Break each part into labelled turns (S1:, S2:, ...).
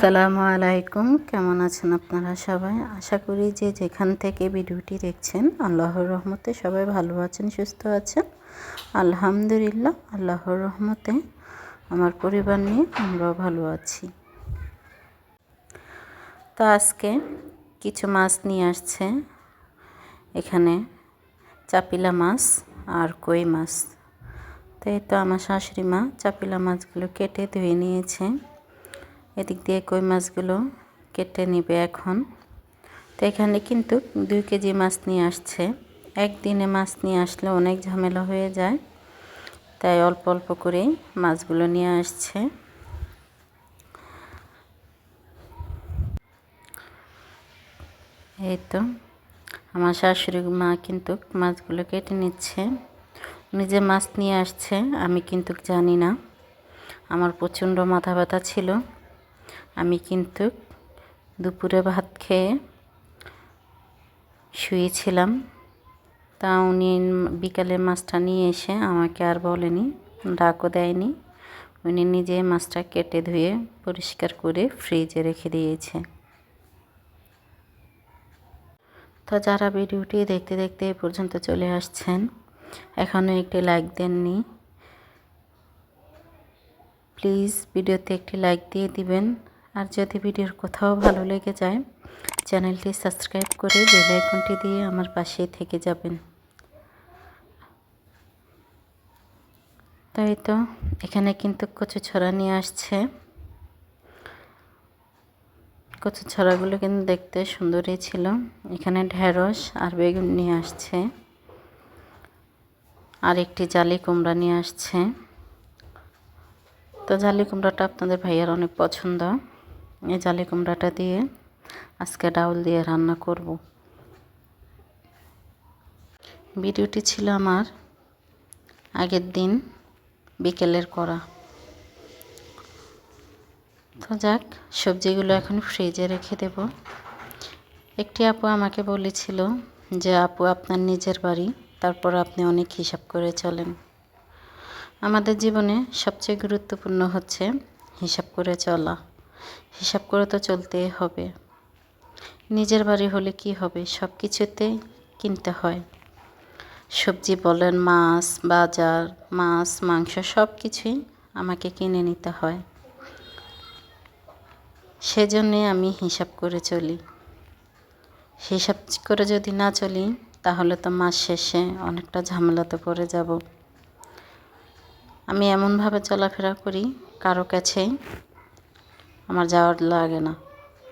S1: আসসালামু আলাইকুম। কেমন আছেন আপনারা সবাই? আশা করি যে যেখান থেকে ভিডিওটি দেখছেন, আল্লাহর রহমতে সবাই ভালো আছেন, সুস্থ আছেন। আলহামদুলিল্লাহ, আল্লাহর রহমতে আমার পরিবার নিয়ে আমরাও ভালো আছি। তো আজকে কিছু মাছ নিয়ে আসছে। এখানে চাপিলা মাছ আর কই মাছ। তো এই তো আমার শাশুড়ি মা চাপিলা মাছগুলো কেটে ধুয়ে নিয়েছে। এদিক দিয়ে কই মাছগুলো কেটে নিবে এখন। তো এখানে কিন্তু দুই কেজি মাছ নিয়ে আসছে। একদিনে মাছ নিয়ে আসলে অনেক ঝামেলা হয়ে যায়। তাই অল্প অল্প করে মাছগুলো নিয়ে আসছে। এই তো, আমার শাশুড়ি মা কিন্তু মাছগুলো কেটে নিচ্ছে। উনি যে মাছ নিয়ে আসছে, আমি কিন্তু জানি না। আমার প্রচণ্ড মাথা ব্যথা ছিল। আমি কিন্তু দুপুরে ভাত খেয়ে শুয়েছিলাম। তা উনি বিকালে মাছটা নিয়ে এসে আমাকে আর বলেনি, ডাকও দেয়নি। উনি নিজে মাছটা কেটে ধুয়ে পরিষ্কার করে ফ্রিজে রেখে দিয়েছে। তো যারা ভিডিওটি দেখতে দেখতে এ পর্যন্ত চলে আসছেন, এখনও একটি লাইক দেননি। প্লিজ ভিডিওতে একটি লাইক দিয়ে দিবেন। আর যদি ভিডিওর কোথাও ভালো লেগে যায়, চ্যানেলটি সাবস্ক্রাইব করে বেল দিয়ে আমার পাশে থেকে যাবেন। তাই তো, এখানে কিন্তু কচু ছড়া নিয়ে আসছে। কচু ছড়াগুলো কিন্তু দেখতে সুন্দরই ছিল। এখানে ঢেঁড়স আর বেগুন নিয়ে আসছে। আর একটি জালি কুমড়া নিয়ে আসছে। তো জালি কুমড়াটা আপনাদের ভাইয়ার অনেক পছন্দ। এই জালি কুমড়াটা দিয়ে আজকে ডাউল দিয়ে রান্না করব। ভিডিওটি ছিল আমার আগের দিন বিকেলের করা। তো যাক, সবজিগুলো এখন ফ্রিজে রেখে দেব। একটি আপু আমাকে বলেছিল যে, আপু, আপনার নিজের বাড়ি, তারপর আপনি অনেক হিসাব করে চলেন। আমাদের জীবনে সবচেয়ে গুরুত্বপূর্ণ হচ্ছে হিসাব করে চলা। হিসাব করে তো চলতেই হবে। নিজের বাড়ি হলে কি হবে? সব কিছুতে কিনতে হয়। সবজি বলেন, মাছ, বাজার, মাছ, মাংস সব কিছুই আমাকে কিনে নিতে হয়। সেজন্যে আমি হিসাব করে চলি। হিসাব করে যদি না চলি, তাহলে তো মাস শেষে অনেকটা ঝামেলাতে পড়ে যাব। আমি এমনভাবে চলাফেরা করি কারও কাছে আমার যাওয়ার লাগে না।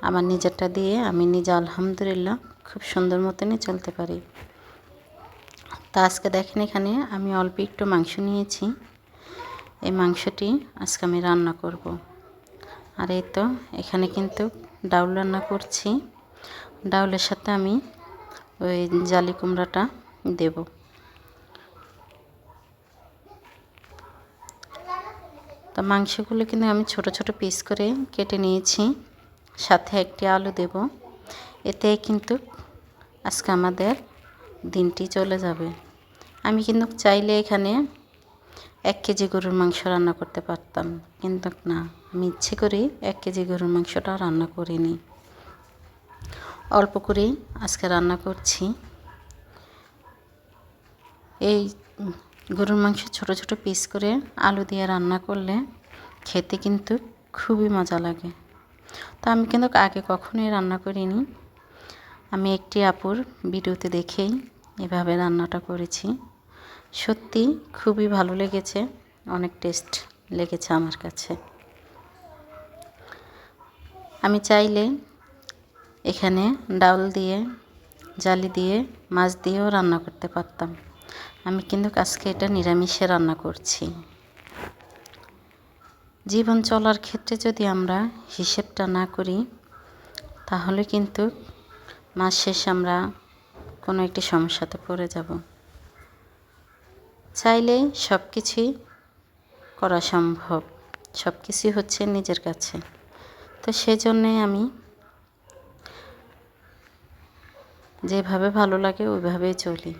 S1: আমার নিজেরটা দিয়ে আমি নিজে আলহামদুলিল্লাহ খুব সুন্দর মতনই চলতে পারি। তা আজকে দেখেন এখানে আমি অল্প একটু মাংস নিয়েছি। এই মাংসটি আজকে আমি রান্না করব। আর এই তো এখানে কিন্তু ডাউল রান্না করছি। ডাউলের সাথে আমি ওই জালি কুমড়াটা দেব। তো মাংসগুলো কিন্তু আমি ছোট ছোট পিস করে কেটে নিয়েছি। সাথে একটি আলু দেব। এতে কিন্তু আজকে আমাদের দিনটি চলে যাবে। আমি কিন্তু চাইলে এখানে এক কেজি গরুর মাংস রান্না করতে পারতাম। কিন্তু না, আমি ইচ্ছে করি এক কেজি গরুর মাংসটা রান্না করিনি। অল্প করেই আজকে রান্না করছি। এই গরুর মাংস ছোট ছোট পিস করে আলু দিয়ে রান্না করলে খেতে কিন্তু খুবই মজা লাগে। তো আমি কিন্তু আগে কখনোই রান্না করিনি। আমি একটি আপুর ভিডিওতে দেখেই এভাবে রান্নাটা করেছি। সত্যি খুবই ভালো লেগেছে, অনেক টেস্ট লেগেছে আমার কাছে। আমি চাইলে এখানে ডাউল দিয়ে, জালি দিয়ে, মাছ দিয়েও রান্না করতে পারতাম। আমি কিন্তু আজকে এটা নিরামিষে রান্না করছি। জীবন চলার ক্ষেত্রে যদি আমরা হিসেবটা না করি, তাহলে কিন্তু মাস শেষে আমরা কোনো একটি সমস্যাতে পড়ে যাব। চাইলে সব কিছুই করা সম্ভব সব কিছুই হচ্ছে নিজের কাছে। তো সেজন্যে আমি যেভাবে ভালো লাগে ওইভাবেই চলি।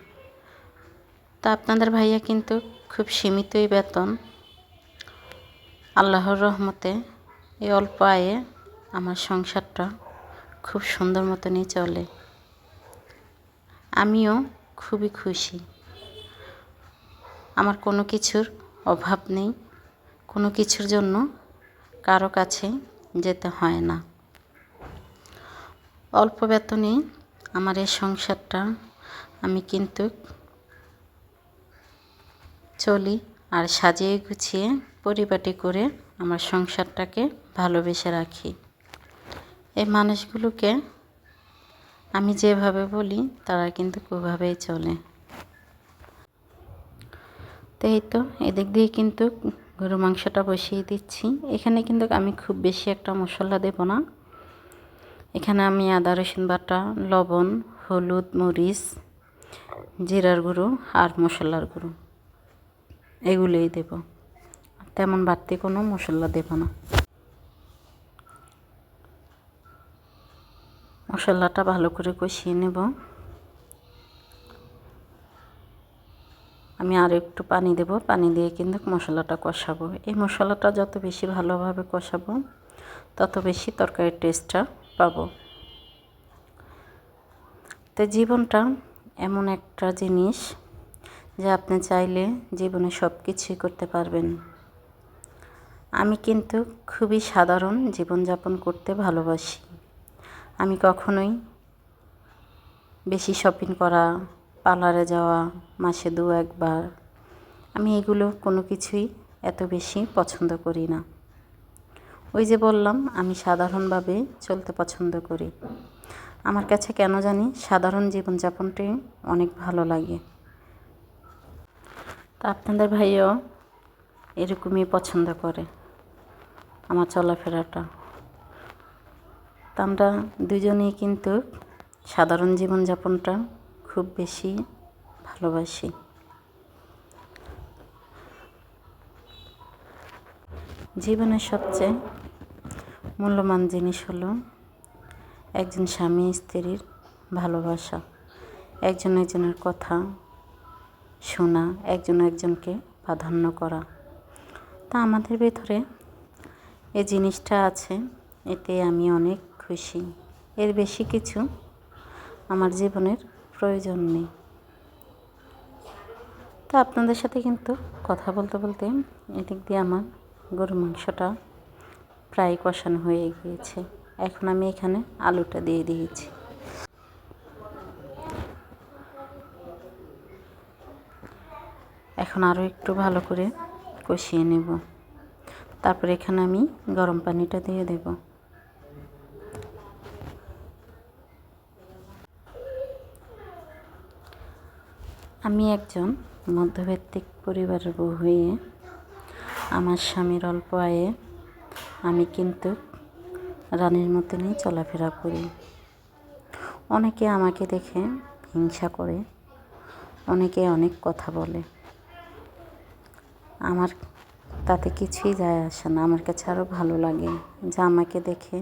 S1: তা আপনাদের ভাইয়া কিন্তু খুব সীমিতই বেতন। আল্লাহর রহমতে এই অল্প আয়ে আমার সংসারটা খুব সুন্দর মতনই চলে। আমিও খুবই খুশি। আমার কোনো কিছুর অভাব নেই। কোনো কিছুর জন্য কারও কাছে যেতে হয় না। অল্প বেতনে আমার এই সংসারটা আমি কিন্তু চলি আর সাজিয়ে গুছিয়ে পরিপাটি করে আমার সংসারটাকে ভালোবেসে রাখি। এই মানুষগুলোকে আমি যেভাবে বলি, তারা কিন্তু ওভাবেই চলে। তো এই তো, এদিক দিয়ে কিন্তু গরু মাংসটা বসিয়ে দিচ্ছি। এখানে কিন্তু আমি খুব বেশি একটা মশলা দেব না। এখানে আমি আদা, রসুন বাটা, লবণ, হলুদ, মরিচ, জিরার গুঁড়ো আর মশলার গুঁড়ো। এগুলোই দেব। তেমন বাড়তি কোনো মশলা দেব না। মশলাটা ভালো করে কষিয়ে নেব। আমি আর একটু পানি দেব। পানি দিয়ে কিন্তু মশলাটা কষাবো। এই মশলাটা যত বেশি ভালোভাবে কষাবো, তত বেশি তরকারির টেস্টটা পাবো। তো জীবনটা এমন একটা জিনিস যে আপনি চাইলে জীবনে সব কিছুই করতে পারবেন। আমি কিন্তু খুবই সাধারণ জীবনযাপন করতে ভালোবাসি। আমি কখনোই বেশি শপিং করা, পার্লারে যাওয়া, মাসে দু একবার, আমি এগুলো কোনো কিছুই এত বেশি পছন্দ করি না। ওই যে বললাম, আমি সাধারণভাবে চলতে পছন্দ করি। আমার কাছে কেন জানি সাধারণ জীবনযাপনটাই অনেক ভালো লাগে। তা আপনাদের ভাইও এরকমই পছন্দ করে আমার চলাফেরাটা। তা আমরা দুজনেই কিন্তু সাধারণ জীবনযাপনটা খুব বেশি ভালোবাসি। জীবনের সবচেয়ে মূল্যবান জিনিস হলো একজন স্বামী স্ত্রীর ভালোবাসা, একজন একজনের কথা শোনা, একজন একজনকে প্রাধান্য করা। তা আমাদের ভেতরে এই জিনিসটা আছে, এতে আমি অনেক খুশি। এর বেশি কিছু আমার জীবনের প্রয়োজন নেই। তো আপনাদের সাথে কিন্তু কথা বলতে বলতে এদিক দিয়ে আমার গরু মাংসটা প্রায় কষানো হয়ে গিয়েছে। এখন আমি এখানে আলুটা দিয়ে দিয়েছি। এখন আরও একটু ভালো করে কষিয়ে নেব। তারপর এখানে আমি গরম পানিটা দিয়ে দেব। আমি একজন মধ্যবিত্তিক পরিবারের বউ হয়ে আমার স্বামীর অল্প আয়ে আমি কিন্তু রানীর মতনই চলাফেরা করি। অনেকে আমাকে দেখে হিংসা করে, অনেকে অনেক কথা বলে। আমার তাতে কিছুই যায় আসে না। আমার কাছে আরও ভালো লাগে যে আমাকে দেখে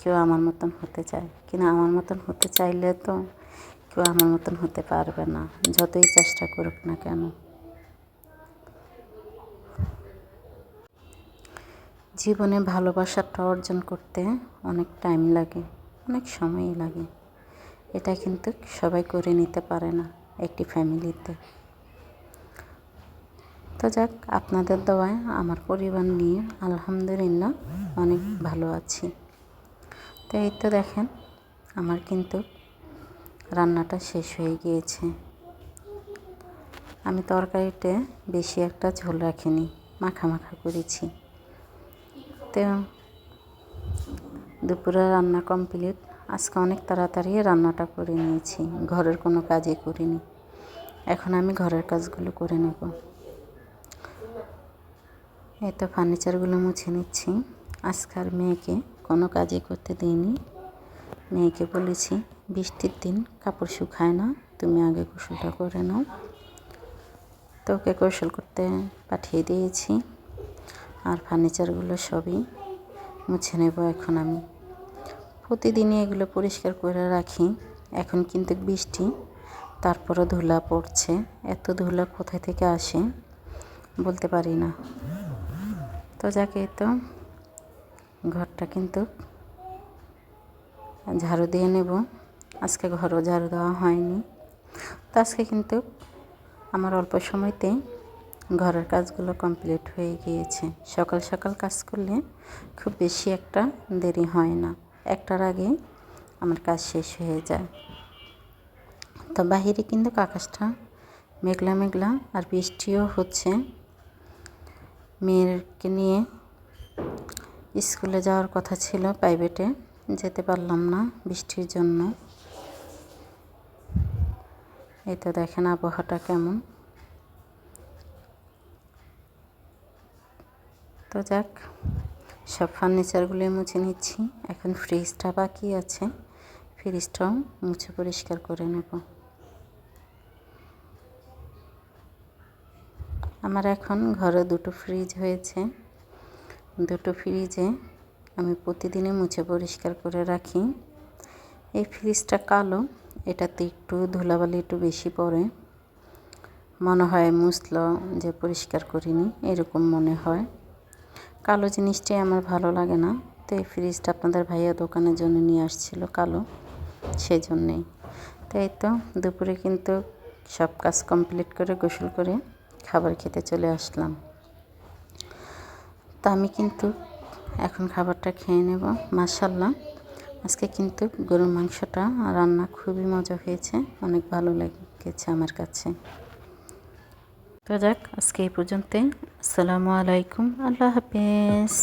S1: কেউ আমার মতন হতে চায়। কিনা আমার মতন হতে চাইলে তো কেউ আমার মতন হতে পারবে না। যতই চেষ্টা করুক না কেন। জীবনে ভালোবাসাটা অর্জন করতে অনেক টাইম লাগে, অনেক সময়ই লাগে। এটা কিন্তু সবাই করে নিতে পারে না একটি ফ্যামিলিতে তো যাক, আপনাদের দেওয়ায় আমার পরিবার নিয়ে আলহামদুলিল্লাহ অনেক ভালো আছি। তো এই তো দেখেন, আমার কিন্তু রান্নাটা শেষ হয়ে গিয়েছে। আমি তরকারিতে বেশি একটা ঝোল রাখিনি, মাখা মাখা করেছি। তো দুপুরে রান্না কমপ্লিট, আজকে অনেক তাড়াতাড়ি রান্নাটা করে নিয়েছি, ঘরের কোনো কাজই করিনি। এখন আমি ঘরের কাজগুলো করে নেব। তো ফার্নিচারগুলো মুছে নিচ্ছি। আজকাল মেয়েকে কোনো কাজই করতে দিইনি। মেয়েকে বলেছি, বৃষ্টির দিন কাপড় শুকায় না, তুমি আগে গোসলটা করে নাও। তো ওকে কৌশল করতে পাঠিয়ে দিয়েছি। আর ফার্নিচারগুলো সবই মুছে নেব এখন আমি। প্রতিদিনই এগুলো পরিষ্কার করে রাখি। এখন কিন্তু বৃষ্টি, তারপরও ধুলা পড়ছে। এত ধুলা কোথায় থেকে আসে? বলতে পারি না। তো যাকে তো ঘরটা কিন্তু ঝাড়ু দিয়ে নেব। আজকে ঘরও ঝাড়ু দেওয়া হয়নি। তো আজকে কিন্তু আমার অল্প সময়তেই ঘরের কাজগুলো কমপ্লিট হয়ে গিয়েছে। সকাল সকাল কাজ করলে খুব বেশি একটা দেরি হয় না। একটার আগে আমার কাজ শেষ হয়ে যায়। তো বাহিরে কিন্তু আকাশটা মেঘলা মেঘলা আর বৃষ্টিও হচ্ছে। মেয়েরকে নিয়ে স্কুলে যাওয়ার কথা ছিল প্রাইভেটে, যেতে পারলাম না বৃষ্টির জন্য। এই তো দেখেন আবহাওয়াটা কেমন। তো যাক, সব ফার্নিচারগুলো মুছে নিচ্ছি। এখন ফ্রিজটা বাকি আছে। ফ্রিজটাও মুছে পরিষ্কার করে নেব। আমার এখন ঘরে দুটো ফ্রিজ হয়েছে। দুটো ফ্রিজে আমি প্রতিদিনই মুছে পরিষ্কার করে রাখি। এই ফ্রিজটা কালো, এটাতে একটু ধুলাবালি একটু বেশি পড়ে। মনে হয় মুসল যে পরিষ্কার করিনি, এরকম মনে হয়। কালো জিনিসটাই আমার ভালো লাগে না। তো এই ফ্রিজটা আপনাদের ভাইয়া দোকানের জন্য নিয়ে আসছিল কালো সেই জন্যেই তো এই তো দুপুরে কিন্তু সব কাজ কমপ্লিট করে গোসল করে খাবার খেতে চলে আসলাম। তা আমি কিন্তু এখন খাবারটা খেয়ে নেব মাসাল্লাহ আজকে কিন্তু গরুর মাংসটা রান্না খুবই মজা হয়েছে, অনেক ভালো লেগেছে আমার কাছে। তো যাক, আজকে এই পর্যন্তই। আসসালামু আলাইকুম, আল্লাহ হাফেজ।